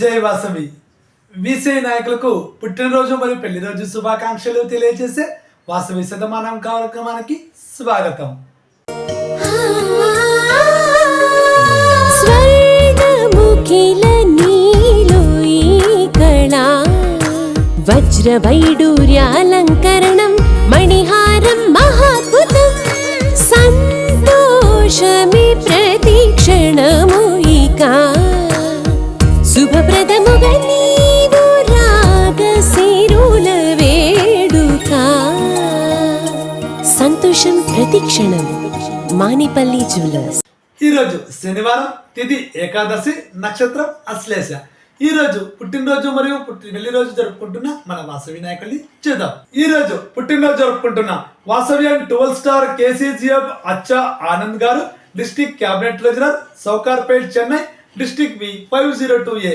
జై వాసవి వీసీ నాయకులకు పుట్టినరోజు మరియు పెళ్ళిరోజు శుభాకాంక్షలు తెలియజేసే వాసవి శతమానం కార్యక్రమానికి స్వాగతం. వజ్రవైడూర్యాలంకరణం మణిహారం మహాద్భుతం సంతోషమి ప్రతిక్షణము ఇక. శుభ సంతోషం ప్రతిక్షణం మానిపల్లి జ్యువెలర్స్. ఈరోజు శనివారం తిథి ఏకాదశి నక్షత్రం అశ్లేష. ఈ రోజు పుట్టినరోజు మరియు పుట్టిన పెళ్ళి రోజు జరుపుకుంటున్న మన వాసవి నాయకుల్ని చూద్దాం. ఈ రోజు పుట్టినరోజు జరుపుకుంటున్న వాసవ్యాన్ ట్వెల్వ్ స్టార్ కేసీజీఎఫ్ అచ్చా ఆనంద్ గారు district cabinet treasurer Sowcarpet Chennai district V five zero two A.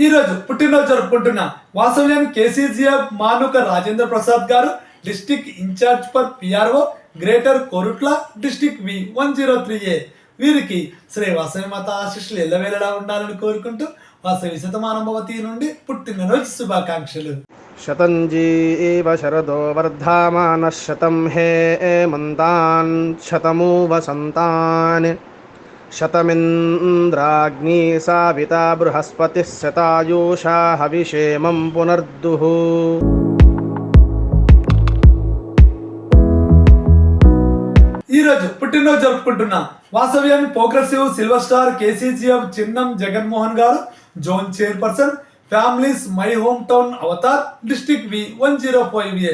ఈరోజు పుట్టినరోజు జరుపుకుంటున్న వాసవ్యం కేసీజీఎఫ్ మానుక రాజేంద్ర ప్రసాద్ గారు district incharge for PRO greater Korutla district V one zero three A. వీరికి శ్రీ వాసవి మాత ఆశిష్లు ఎల్లవేళలా ఉండాలని కోరుకుంటూ వాసవి శతమానభవతి నుండి పుట్టినరోజు శుభాకాంక్షలు. శతంజీ ఏవ శరదో వర్ధమాన శతం హే మంతాన్ శతము వసంతాన్ शतमिन्द्राग्नी साविता बृहस्पतिः शतायुषा हविषेमं पुनर्दुः ఈ రోజు పుట్టినరోజు జరుపుకుంటున్న Vasavian progressive silver star KCGF Chinnam Jaganmohan garu zone chairperson families my home town avatar district V one zero five A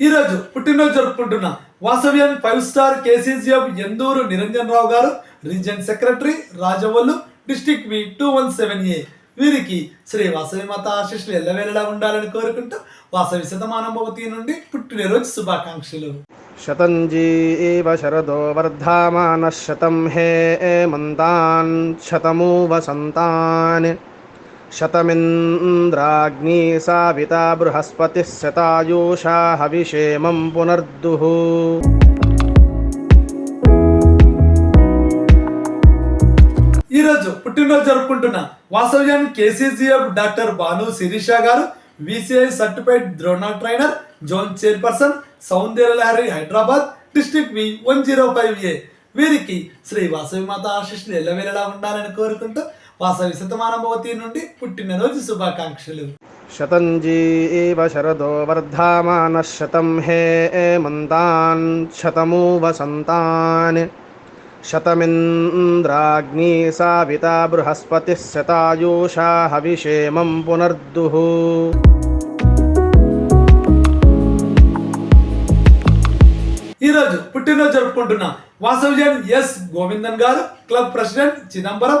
ఈరోజు పుట్టినరోజు జరుపుకుంటున్న Vasavian five star KCGM Endur Niranjan Rao గారు region secretary Rajavallu district V two one seven A. వీరికి శ్రీ వాసవి మాత ఆశిష్లు ఎల్లవేళలా ఉండాలని కోరుకుంటూ వాసవి శతమానభవతి నుండి పుట్టినరోజు శుభాకాంక్షలు. శతంజీ శరదో వర్ధామాన శతం హే మంతాన్ శతము వసంతాన్ शतमिन्द्राग्नी साविता बृहस्पतिः शतायुषा हविषेमं पुनर्दुः ఈ రోజు పుట్టినరోజు జరుపుకుంటున్న Vasavian KCGF doctor Bhanu Sirisha garu VCI certified Drona trainer zone chairperson Soundarya Lahari Hyderabad district V one zero five A వీరికి శ్రీ వాసవి మాత ఆశిష్లు ఎల్లవేళలా ఉండాలని కోరుకుంటూ వాసవి శతమానభవతి నుండి పుట్టినరోజు శుభాకాంక్షలు. శతంజీ శరదో వర్ధమాన శతం హే మంతాన్ శతమూ వసంతాన్ శతమింద్రాగ్ని సావిత బృహస్పతి శతాయూషా హవిషేమం పునర్దుః. ఈరోజు పుట్టినరోజు జరుపుకుంటున్న వాసవ్యాన్ ఎస్ గోవిందన్ గారు club president Chidambaram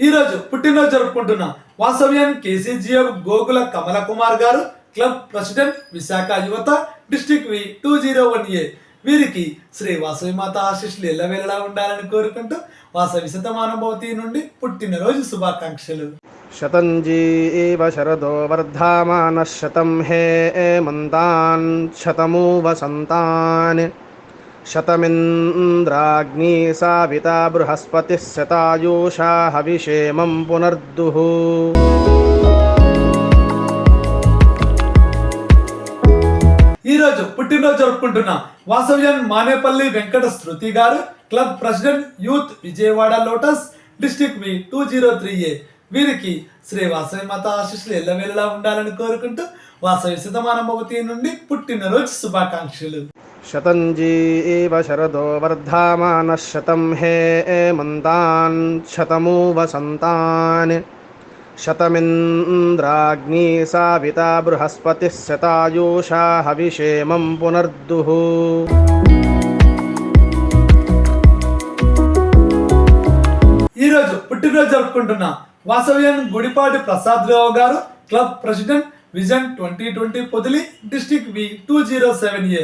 ఈరోజు పుట్టినరోజు జరుపుకుంటున్న వాసవ్యం కేసీజీఎం గోకుల కమల కుమార్ గారు క్లబ్ ప్రెసిడెంట్ విశాఖ యువత district V two zero one A. వీరికి శ్రీ వాసవి మాత ఆశీస్సులు ఎల్లవేళలా ఉండాలని కోరుకుంటూ వాసవి శతమానుభవతి నుండి పుట్టినరోజు శుభాకాంక్షలు. శతంజీ శరదో వర్ధమాన శతం హే మంతాన్ శతమూ వసంతాన్ शतमिन्द्राग्नी साविता बृहस्पतिः शतायुषा हविषेमं पुनर्दुः ఈ రోజు పుట్టినరోజు జరుపుకుంటున్న వాసవ్యన్ Manepalli Venkata Sruthi garu club president youth Vijayawada lotus district V two zero three A వీరికి శ్రీ వాసవి మాత ఆశీస్సులు ఎల్లవేళలా ఉండాలని కోరుకుంటూ వాసవి శతమానం భవతి నుండి పుట్టినరోజు శుభాకాంక్షలు शतञ्जीव शरदो वर्धामानः शतं हे एमन्तान् शतमु वसन्तान् शतमिन्द्राग्नी साविता बृहस्पतिः शतायुषा हविषेमं पुनर्दुः ఈ రోజు పుట్టినరోజు జరుపుకుంటున్న వాసవ్యన్ Gudipati Prasad Rao garu club president vision twenty twenty Podili district V two zero seven A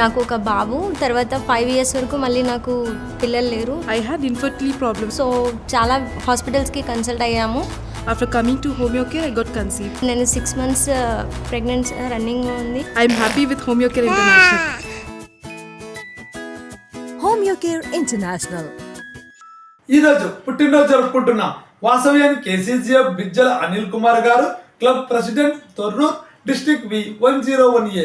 నాకు ఒక బాబు తర్వాత ఫైవ్ ఇయర్స్ వరకు మళ్ళీ నాకు పిల్లలు లేరు I had infertility problems. So చాలా హాస్పిటల్స్కి కన్సల్ట్ అయ్యాము After coming to Homeocare, I got conceived. నేను సిక్స్ మంత్స్ ప్రెగ్నెన్సీ రన్నింగ్ ఉంది I'm happy with Homeocare International. Homeocare International. ఈ రోజు పుట్టినరోజు జరుపుకుంటున్న వాసవ్యాన్ కేసీజీఎఫ్ బిజ్జల అనిల్ కుమార్ గారు club president Thorrur district V one zero one A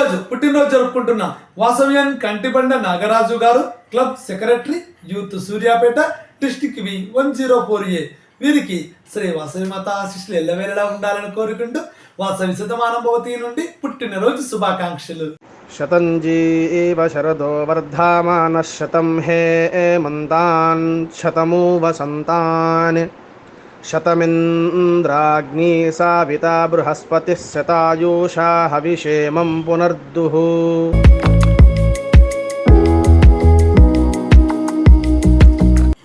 ఈరోజు పుట్టినరోజు జరుపుకుంటున్న వాసవ్యన్ కంటిబండ నాగరాజు గారు club secretary youth Suryapet district V one zero four A. వీరికి శ్రీ వాసవి మాత ఎల్లవేళలా ఉండాలని కోరుకుంటూ వాసవి శతమాన భవతి నుండి పుట్టినరోజు శుభాకాంక్షలు. శతంజీ శరదో వర్ధమాన శతం హే మంతాన్ శతమూ వసంతాన్ शतमिन्द्राग्नी साविता बृहस्पतिः शतायुषा हविषेमं पुनर्दुः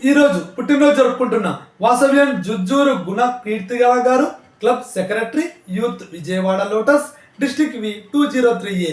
ఈ రోజు పుట్టినరోజు జరుపుకుంటున్న వాసవ్యం Jujjuru Guna Keerthigala garu club secretary youth Vijayawada lotus district V two zero three A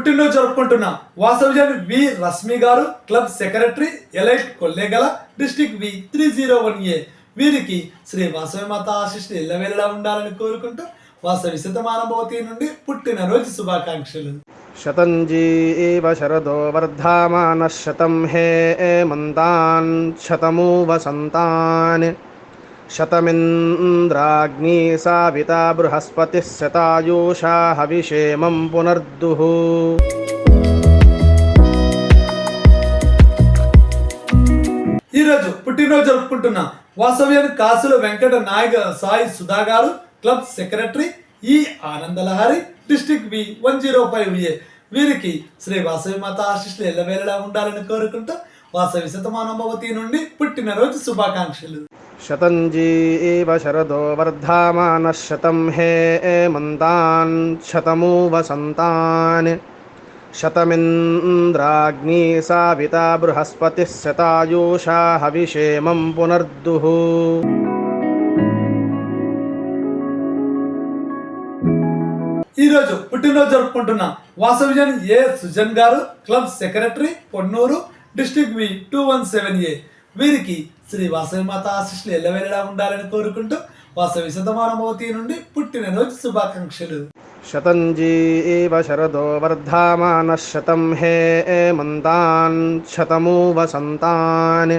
పుట్టినరోజు జరుపుకుంటున్న వాసవిజన్ వి రశ్మి గారు club secretary elite Kollegal district V three zero one A. వీరికి శ్రీ వాసవి మాత ఆశిష్లు ఇళ్ళవేళలా ఉండాలని కోరుకుంటూ వాసవి శతమానభవతి నుండి పుట్టినరోజు శుభాకాంక్షలు. శతంజీ ఏవ శరదో వర్ధమాన శతం హే మంతాన్ శతము వసంతాన్ शतमिन्द्राग्नी साविता बृहस्पतिः शतायुषा हविषेमं पुनर्दुः ఈ రోజు పుట్టినరోజు జరుపుకుంటున్న వాసవ్యాన్ కాసుల వెంకట నాయక సాయి సుధా గారు క్లబ్ సెక్రటరీ ఈ Anandalahari district V one zero five A వీరికి శ్రీ వాసవి మాత ఆశిష్లు ఎల్లవేళలా ఉండాలని కోరుకుంటూ వాసవి శతమానోభవతి నుండి పుట్టినరోజు శుభాకాంక్షలు. శతంజీ ఏవ శరదో వర్ధమాన శతం హే మంతాన్ శతమూ వసంతాన్ శతమింద్రాగ్ని సావిత బృహస్పతి శతాయూషా హవిషేమం పునర్దుః. ఈరోజు పుట్టినరోజు జరుపుకుంటున్న వాసవిజన్ ఏ సుజన్ గారు club secretary Ponnur district V two one seven A వీరికి శ్రీ వాసవి మాత ఆశిష్లు ఎల్లవేళలా ఉండాలని కోరుకుంటూ వాసవి శతమానమవతి నుండి పుట్టినరోజు శుభాకాంక్షలు. శతంజీవ శరదో వర్ధమాన శతం హే మంతాన్ శతమూ వసంతాన్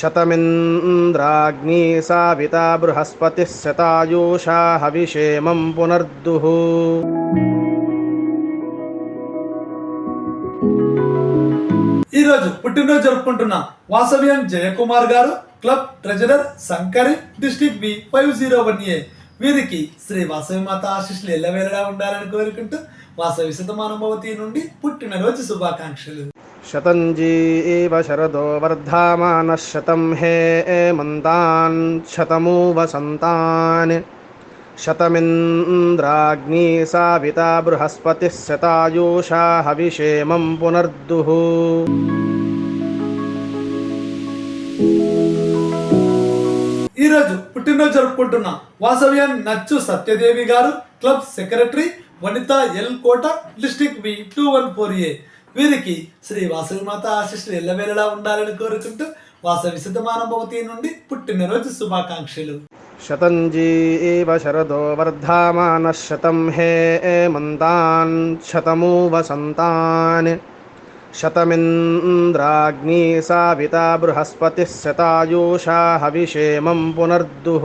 శతమింద్రాగ్ని సావితా బృహస్పతి శతాయూషా హవిషేమం పునర్దుః. ఈరోజు పుట్టినరోజు జరుపుకుంటున్న వాసవ్యం జయకుమార్ గారు club treasurer Shankari district B five zero one A. వీరికి శ్రీ వాసవి మాత ఆశిష్లు ఎల్లవేళలా ఉండాలని కోరుకుంటూ వాసవి శతమానుభవతి నుండి పుట్టినరోజు శుభాకాంక్షలు. శతంజీవ శరదో వర్ధామాన శతం హే మంతాన్ శతమూ వసంతాన్ శతమింద్రాగ్నీ సావితా బృహస్పతి శతాయూషా హవిషేమం పునర్దుః. ఈరోజు పుట్టినరోజు జరుపుకుంటున్న వాసవ్యం నచ్చు సత్యదేవి గారు club secretary Vanitha L Kota district B two one four A. వీరికి శ్రీ వాసవి మాత ఆశిష్లు ఎల్లవేళలా ఉండాలని కోరుకుంటూ వాసవి శతమానభవతి నుండి పుట్టినరోజు శుభాకాంక్షలు. శతంజీవ శరదో వర్ధమాన శతం హే మంతాన్ శతమూ వసంతాన్ శతమింద్రాగ్ని సావిత బృహస్పతి శతాయూషా హవిషేమం పునర్దుః.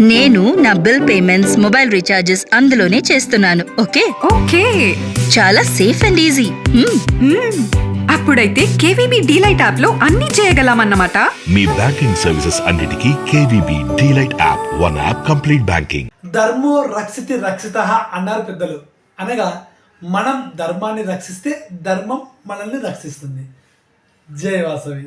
నేను నా బిల్ పేమెంట్స్ మొబైల్ రీఛార్జెస్ అందులోనే చేస్తున్నాను. ఓకే? ఓకే. చాలా సేఫ్ అండ్ ఈజీ. అప్పుడైతే కేవీబీ డీలైట్ యాప్లో అన్ని చేయగలమన్నమాట. మీ బ్యాంకింగ్ సర్వీసెస్ అన్నిటికీ KVB DLite app one app complete banking. ధర్మో రక్షితి రక్షిత అన్నారు పెద్దలు. అనగా మనం ధర్మాన్ని రక్షిస్తే ధర్మం మనల్ని రక్షిస్తుంది. జై వాసవి.